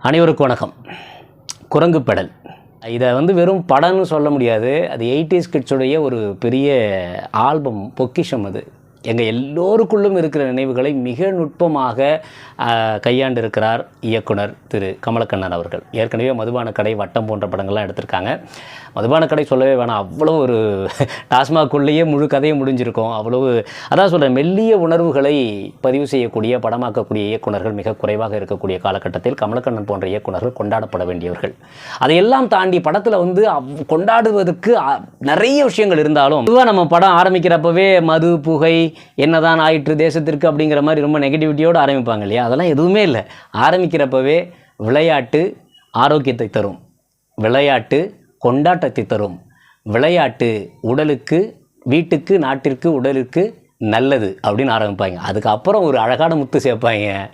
அனைவருக்கும் வணக்கம். குரங்கு பெடல். இதை வந்து வெறும் படம்னு சொல்ல முடியாது. அது எயிட்டிஸ் கிட்ஸுடைய ஒரு பெரிய ஆல்பம் பொக்கிஷம் அது. எங்கள் எல்லோருக்குள்ளும் இருக்கிற நினைவுகளை மிக நுட்பமாக கையாண்டிருக்கிறார் இயக்குனர் திரு கமலக்கண்ணன் அவர்கள். ஏற்கனவே மதுபான கடை வட்டம் போன்ற படங்கள்லாம் எடுத்திருக்காங்க. மதுபான கடை சொல்லவே வேணாம். அவ்வளோ ஒரு டாஸ்மாக்குள்ளேயே முழு கதையும் முடிஞ்சிருக்கும். அவ்வளவு அதான் சொல்கிறேன் மெல்லிய உணர்வுகளை பதிவு செய்யக்கூடிய படமாக்கக்கூடிய இயக்குனர்கள் மிக குறைவாக இருக்கக்கூடிய காலகட்டத்தில் கமலக்கண்ணன் போன்ற இயக்குனர்கள் கொண்டாடப்பட வேண்டியவர்கள். அதையெல்லாம் தாண்டி படத்தில் வந்து அவ்- கொண்டாடுவதற்கு அ- நிறைய விஷயங்கள் இருந்தாலும் பொதுவாக நம்ம படம் ஆரம்பிக்கிறப்பவே மது புகை என்னதான் ஆயிற்று தேசத்திற்கு அப்படிங்கிற மாதிரி ரொம்ப நெகட்டிவிட்டியோடு ஆரம்பிப்பாங்க இல்லையா? அதெல்லாம் எதுவுமே இல்லை. ஆரம்பிக்கிறப்பவே விளையாட்டு ஆரோக்கியத்தை தரும். விளையாட்டு கொண்டாட்டத்தை தரும். விளையாட்டு உடலுக்கு வீட்டுக்கு நாட்டிற்கு உடலுக்கு நல்லது அப்படின்னு ஆரம்பிப்பாங்க. அதுக்கப்புறம் ஒரு அழகான முத்து சேர்ப்பாங்க.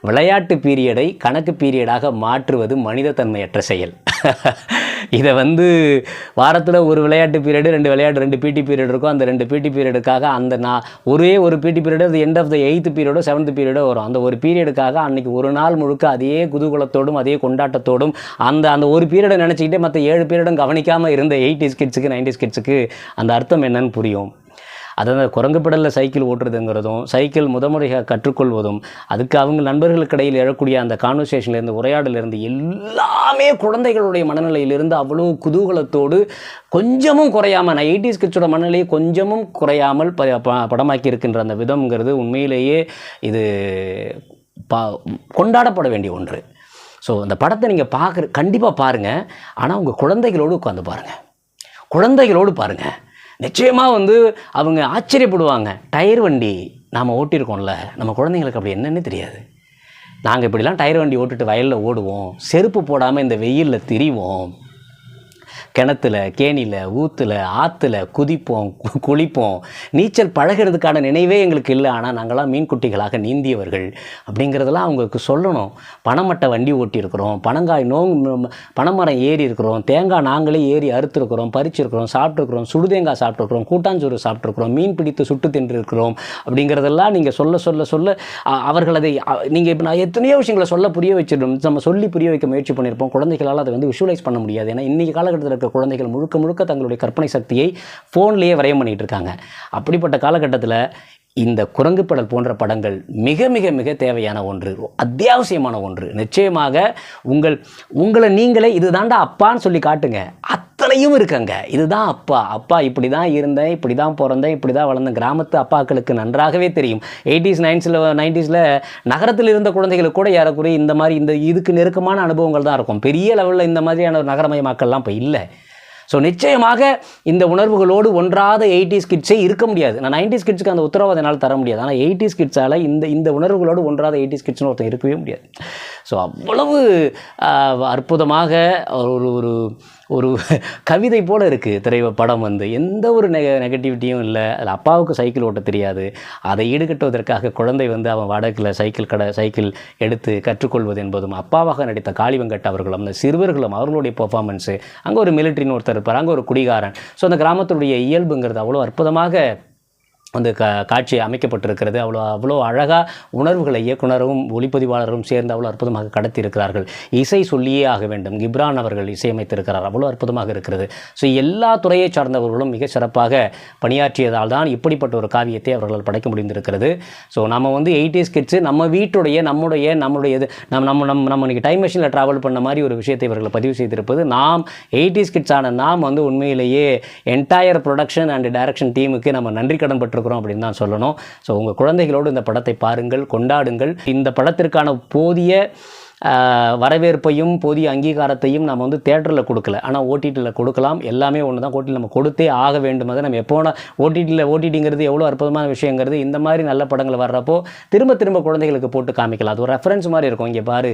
விளையாட்டு பீரியடை கணக்கு பீரியடாக மாற்றுவது மனிதத்தன்மையற்ற செயல். இதை வந்து வாரத்தில் ஒரு விளையாட்டு பீரியடு ரெண்டு விளையாட்டு ரெண்டு பிடி பீரியட் இருக்கும். அந்த ரெண்டு பிடி பீரியடுக்காக அந்த நான் ஒரே ஒரு பிடி பீரியடு அது எண்ட் ஆஃப் த எயித்து பீரியடோ செவன்த் பீரியடோ வரும். அந்த ஒரு பீரியடுக்காக அன்றைக்கி ஒரு நாள் முழுக்க அதே குதூகலத்தோடும் அதே கொண்டாட்டத்தோடும் அந்த அந்த ஒரு பீரியடை நினச்சிக்கிட்டே மற்ற ஏழு பீரியடும் கவனிக்காமல் இருந்த எயிட்டிஸ் கிட்ஸுக்கு நைன்டிஸ் கிட்ஸுக்கு அந்த அர்த்தம் என்னன்னு புரியும். அதாவது குரங்குப்படலில் சைக்கிள் ஓட்டுறதுங்கிறதும் சைக்கிள் முதமுறையாக கற்றுக்கொள்வதும் அதுக்கு அவங்க நண்பர்களுக்கு இடையில் எழக்கூடிய அந்த கான்வர்சேஷன்லேருந்து உரையாடலேருந்து எல்லாமே குழந்தைகளுடைய மனநிலையிலிருந்து அவ்வளோ குதூகலத்தோடு கொஞ்சமும் குறையாமல் நான் எயிட்டிஸ் கிட்ஸோட மனநிலையை கொஞ்சமும் குறையாமல் ப ப- படமாக்கி இருக்கின்ற அந்த விதம்ங்கிறது உண்மையிலேயே இது பா கொண்டாடப்பட வேண்டிய ஒன்று. ஸோ அந்த படத்தை நீங்கள் பார்க்குற கண்டிப்பாக பாருங்கள் ஆனால் உங்கள் குழந்தைகளோடு உட்காந்து பாருங்கள் குழந்தைகளோடு பாருங்கள் நிச்சயமாக வந்து அவங்க ஆச்சரியப்படுவாங்க. டயர் வண்டி நாம் ஓட்டியிருக்கோம்ல நம்ம குழந்தைங்களுக்கு அப்படி என்னன்னு தெரியாது. நாங்கள் இப்படிலாம் டயர் வண்டி ஓட்டுட்டு வயலில் ஓடுவோம் செருப்பு போடாமல் இந்த வெயிலில் திரிவோம். கிணத்துல கேணியில் ஊற்றுல ஆற்றுல குதிப்போம் கு- குளிப்போம். நீச்சல் பழகிறதுக்கான நினைவே எங்களுக்கு இல்லை. ஆனால் நாங்களாம் மீன்குட்டிகளாக நீந்தியவர்கள் அப்படிங்கிறதெல்லாம் அவங்களுக்கு சொல்லணும். பணமட்டை வண்டி ஓட்டியிருக்கிறோம். பனங்காய் நோங் பனைமரம் ஏறி இருக்கிறோம். தேங்காய் நாங்களே ஏறி அறுத்துருக்குறோம் பறிச்சிருக்கிறோம் சாப்பிட்ருக்குறோம் சுடுதேங்காய் சாப்பிட்ருக்குறோம் கூட்டாஞ்சோறு சாப்பிட்ருக்குறோம் மீன் பிடித்து சுட்டு தின்றிருக்கிறோம் அப்படிங்கிறதெல்லாம் நீங்கள் சொல்ல சொல்ல சொல்ல அவர்கள் அதை நீங்கள் இப்போ நான் எத்தனையோ விஷயங்களை சொல்ல புரிய வச்சிடும் நம்ம சொல்லி புரிய வைக்க முயற்சி பண்ணியிருப்போம். குழந்தைகளால் அதை வந்து விஷுவலைஸ் பண்ண முடியாது. ஏன்னா இன்றைக்கி காலகட்டத்தில் இருக்க குழந்தைகள் முழுக்க முழுக்க தங்களுடைய கற்பனை சக்தியை ஃபோன்லேயே வரையம் பண்ணிகிட்டு இருக்காங்க அப்படிப்பட்ட காலகட்டத்தில் இந்த குரங்கு படல் போன்ற படங்கள் மிக மிக மிக தேவையான ஒன்று அத்தியாவசியமான ஒன்று. நிச்சயமாக உங்கள் உங்களை நீங்களே இதுதான்டா அப்பான்னு சொல்லி காட்டுங்க. அப்பாலையும் இருக்குங்க. இதுதான் அப்பா. அப்பா இப்படி தான் இருந்தேன் இப்படி தான் பிறந்தேன் இப்படி தான் வளர்ந்தேன் கிராமத்து அப்பாக்களுக்கு நன்றாகவே தெரியும். எயிட்டிஸ் நைன்ஸில் நைன்டிஸில் நகரத்தில் இருந்த குழந்தைகளுக்கு கூட ஏறக்குறைய இந்த மாதிரி இந்த இதுக்கு நெருக்கமான அனுபவங்கள் தான் இருக்கும். பெரிய லெவலில் இந்த மாதிரியான நகரமயமாக்கள்லாம் இப்போ இல்லை. ஸோ நிச்சயமாக இந்த உணர்வுகளோடு ஒன்றாத எயிட்டிஸ் கிட்ஸே இருக்க முடியாது. நான் நைன்டிஸ் கிட்ஸுக்கு அந்த உத்தரவாதம் என்னால் தர முடியாது. ஆனால் எயிட்டிஸ் கிட்ஸால் இந்த இந்த உணர்வுகளோடு ஒன்றாத எயிட்டிஸ் கிட்ஸ்னு ஒருத்தன் இருக்கவே முடியாது. ஸோ அவ்வளவு அற்புதமாக ஒரு ஒரு ஒரு கவிதை போல் இருக்குது திரை படம் வந்து. எந்த ஒரு நெ நெகட்டிவிட்டியும் இல்லை. அதில் அப்பாவுக்கு சைக்கிள் ஓட்ட தெரியாது. அதை ஈடுகட்டுவதற்காக குழந்தை வந்து அவன் வடக்கில் சைக்கிள் கடை சைக்கிள் எடுத்து கற்றுக்கொள்வது என்பதும் அப்பாவாக நடித்த காளிவங்கட் அவர்களும் அந்த சிறுவர்களும் அவர்களுடைய பெர்ஃபார்மன்ஸு அங்கே ஒரு மிலிட்ரின்னு ஒருத்தர் இருப்பார். அங்கே ஒரு குடிகாரன். ஸோ அந்த கிராமத்துடைய இயல்புங்கிறது அவ்வளோ அற்புதமாக அந்த கா காட்சி அமைக்கப்பட்டிருக்கிறது. அவ்வளோ அவ்வளோ அழகாக உணர்வுகளை இயக்குனரும் ஒளிப்பதிவாளரும் சேர்ந்து அவ்வளோ அற்புதமாக கடத்தி இருக்கிறார்கள் இசை சொல்லியே ஆக வேண்டும். கிப்ரான் அவர்கள் இசையமைத்திருக்கிறார். அவ்வளோ அற்புதமாக இருக்கிறது. ஸோ எல்லா துறையை சார்ந்தவர்களும் மிக சிறப்பாக பணியாற்றியதால் தான் இப்படிப்பட்ட ஒரு காவியத்தை அவர்களால் படைக்க முடிந்திருக்கிறது. ஸோ நம்ம வந்து எயிட்டிஸ் கிட்ஸு நம்ம வீட்டுடைய நம்முடைய நம்முடைய இது நம்ம நம்ம நம்ம நம்ம இன்றைக்கி டைம் மிஷினில் ட்ராவல் பண்ண மாதிரி ஒரு விஷயத்தை இவர்கள் பதிவு செய்திருப்பது. நாம் எயிட்டிஸ் கிட்ஸான நாம் வந்து உண்மையிலேயே என்டையர் ப்ரொடக்ஷன் அண்ட் டைரக்ஷன் டீமுக்கு நம்ம நன்றி கடன் கொடுக்குறோம் அப்படின்னு தான் சொல்லணும். ஸோ உங்கள் குழந்தைகளோடு இந்த படத்தை பாருங்கள் கொண்டாடுங்கள். இந்த படத்திற்கான போதிய வரவேற்பையும் போதிய அங்கீகாரத்தையும் நம்ம வந்து தேட்டரில் கொடுக்கல. ஆனால் ஓடிடியில் கொடுக்கலாம். எல்லாமே ஒன்று தான் ஓடிடி நம்ம கொடுத்தே ஆக வேண்டும் அதை நம்ம எப்போ ஓடிடியில் ஓடிடிங்கிறது எவ்வளோ அற்புதமான விஷயங்கிறது இந்த மாதிரி நல்ல படங்கள் வர்றப்போ திரும்ப திரும்ப குழந்தைகளுக்கு போட்டு காமிக்கலாம். அது ஒரு ரெஃபரன்ஸ் மாதிரி இருக்கும். இங்கே பாரு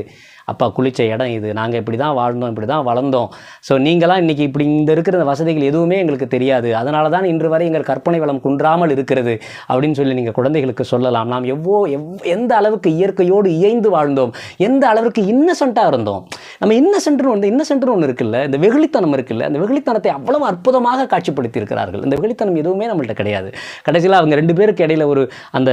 அப்பா குளித்த இடம் இது. நாங்கள் இப்படி தான் வாழ்ந்தோம் இப்படி தான் வளர்ந்தோம். ஸோ நீங்களாம் இன்றைக்கி இப்படி இந்த இருக்கிற வசதிகள் எதுவுமே எங்களுக்கு தெரியாது. அதனால தான் இன்று வரை எங்கள் கற்பனை வளம் குன்றாமல் இருக்கிறது அப்படின்னு சொல்லி நீங்கள் குழந்தைகளுக்கு சொல்லலாம். நாம் எவ்வளோ எவ் எந்த அளவுக்கு இயற்கையோடு இயைந்து வாழ்ந்தோம் எந்த அளவுக்கு இன்னசென்ட்டாக இருந்தோம். நம்ம இன்னசென்ட்னு ஒன்று இன்னசென்ட்னு ஒன்று இருக்குல்ல இந்த வெகுளித்தனம் இருக்குல்ல அந்த வெகுளித்தனத்தை அவ்வளவு அற்புதமாக காட்சிப்படுத்தி இருக்கிறார்கள் இந்த வெகுளித்தனம் எதுவுமே நம்மள்ட்ட கிடையாது. கடைசியில் அவங்க ரெண்டு பேருக்கு இடையில ஒரு அந்த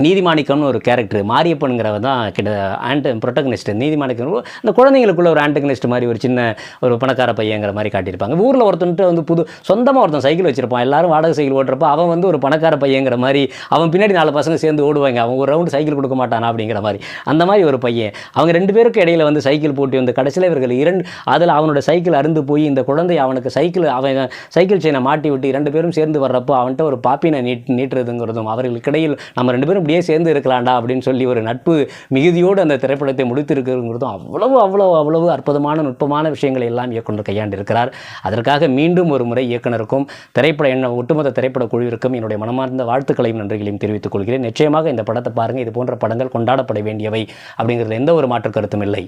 நீதிமாணிக்கம்னு ஒரு கேரக்டர் மாரியப்பனுங்கிறவ தான் கிட்ட ஆண்ட் ப்ரொட்டகனிஸ்ட் நீதிமாணிக்கம். அந்த குழந்தைங்களுக்குள்ள ஒரு ஆண்டகனிஸ்ட் மாதிரி ஒரு சின்ன ஒரு பணக்கார பையங்கிற மாதிரி காட்டியிருப்பாங்க. ஊரில் ஒருத்தன்ட்டு வந்து புது சொந்தமாக ஒருத்தன் சைக்கிள் வச்சிருப்பான். எல்லாரும் வாடகை சைக்கிள் ஓட்டுறப்போ அவன் வந்து ஒரு பணக்கார பையங்கிற மாதிரி அவன் பின்னாடி நாலு பசங்க சேர்ந்து ஓடுவாங்க. அவன் ஒரு ரவுண்டு சைக்கிள் கொடுக்க மாட்டானா அப்படிங்கிற மாதிரி. அந்த மாதிரி ஒரு பையன். அவங்க ரெண்டு பேருக்கு இடையில வந்து சைக்கிள் போட்டி வந்து கடைசியில் இவர்கள் இரண்டு அதில் அவனோட சைக்கிள் அருந்து போய் இந்த குழந்தை அவனுக்கு சைக்கிள் அவன் சைக்கிள் செயினை மாட்டி விட்டு இரண்டு பேரும் சேர்ந்து வர்றப்போ அவன்கிட்ட ஒரு பாப்பினை நீட் நீட்டுறதுங்கிறதும் அவர்களுக்கிடையில் நம்ம ரெண்டு பேரும் இப்படியே சேர்ந்து இருக்கலாம்டா அப்படின்னு சொல்லி ஒரு நட்பு மிகுதியோடு அந்த திரைப்படத்தை முடித்திருக்கிறதுங்கிறதும் அவ்வளவு அவ்வளவு அவ்வளவு அற்புதமான நுட்பமான விஷயங்களை எல்லாம் இயக்குனர் கையாண்டிருக்கிறார். அதற்காக மீண்டும் ஒரு முறை இயக்குனருக்கும் திரைப்பட என்ன ஒட்டுமொத்த திரைப்பட குழுவிற்கும் என்னுடைய மனமார்ந்த வாழ்த்துக்களையும் நன்றிகளையும் தெரிவித்துக் கொள்கிறேன். நிச்சயமாக இந்த படத்தை பாருங்கள் இது போன்ற படங்கள் கொண்டாடப்பட வேண்டியவை அப்படிங்கிறது எந்த ஒரு மாற்று கருத்தும் இல்லை.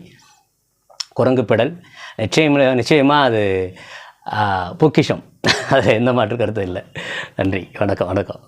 குரங்கு பெடல். நிச்சயம் நிச்சயமாக அது பொக்கிஷம். அது எந்த மாற்று கருத்தும் இல்லை. நன்றி. வணக்கம் வணக்கம்.